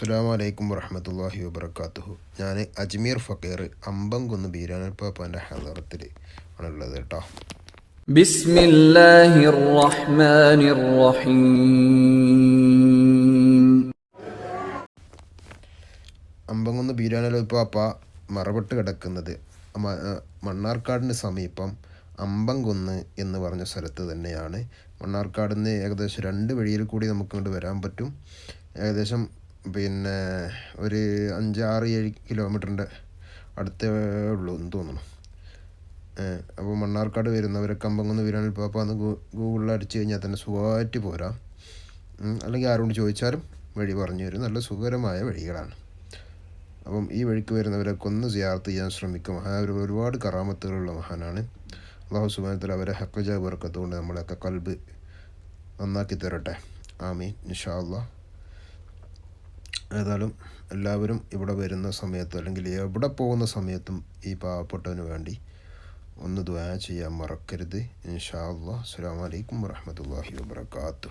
അസ്സാം വലൈക്കും വർഹമത്തല്ലാഹി വബർക്കാത്തുഹു ഞാൻ അജ്മീർ ഫക്കീർ അമ്പംകുന്ന് ബീരാനപ്പാപ്പാന്റെ ഹലറത്തിൽ ആണുള്ളത് കേട്ടോ. ബിസ്മില്ലാഹിർ റഹ്മാനിർ റഹീം അമ്പംകുന്ന് ബീരാനപ്പാപ്പ മറപെട്ട് കിടക്കുന്നത് മണ്ണാർക്കാടിന് സമീപം അമ്പംകുന്ന് എന്ന് പറഞ്ഞ സ്ഥലത്ത് തന്നെയാണ്. മണ്ണാർക്കാടിന്ന് ഏകദേശം രണ്ട് വഴിയിൽ കൂടി നമുക്ക് ഇങ്ങോട്ട് വരാൻ പറ്റും. ഏകദേശം പിന്നെ ഒരു അഞ്ചാറ് ഏഴ് കിലോമീറ്ററിന്റെ അടുത്തേ ഉള്ളൂ എന്ന് തോന്നുന്നു. അപ്പോൾ മണ്ണാർക്കാട് വരുന്നവരൊക്കെ അമ്പംകുന്ന് വീരാനിൽ അന്ന് ഗൂഗിളിൽ അടിച്ചു കഴിഞ്ഞാൽ തന്നെ സുഖമായിട്ട് പോരാ. അല്ലെങ്കിൽ ആരോട് ചോദിച്ചാലും വഴി പറഞ്ഞു തരും. നല്ല സുഖകരമായ വഴികളാണ്. അപ്പം ഈ വഴിക്ക് വരുന്നവരൊക്കെ ഒന്ന് സിയാർത്ത് ചെയ്യാൻ ശ്രമിക്കും. മഹാ ഒരു ഒരുപാട് കറാമത്തുകളുള്ള മഹാനാണ്. അള്ളാഹു സുബാനത്തിൽ അവരെ ഹക്കജ വർക്കത്തുകൊണ്ട് നമ്മളെയൊക്കെ കൽബ് നന്നാക്കി തരട്ടെ. ആമീൻ. ഇൻഷാ അള്ളാഹ് ഏതായാലും എല്ലാവരും ഇവിടെ വരുന്ന സമയത്ത് അല്ലെങ്കിൽ എവിടെ പോകുന്ന സമയത്തും ഈ പാവപ്പെട്ടവന് വേണ്ടി ഒന്ന് ദ്വാ ചെയ്യാൻ മറക്കരുത്. ഇൻഷാ അള്ളാഹ് അസ്സാം വലൈക്കും വാഹമത്തല്ലാഹി വാബർക്കാത്തു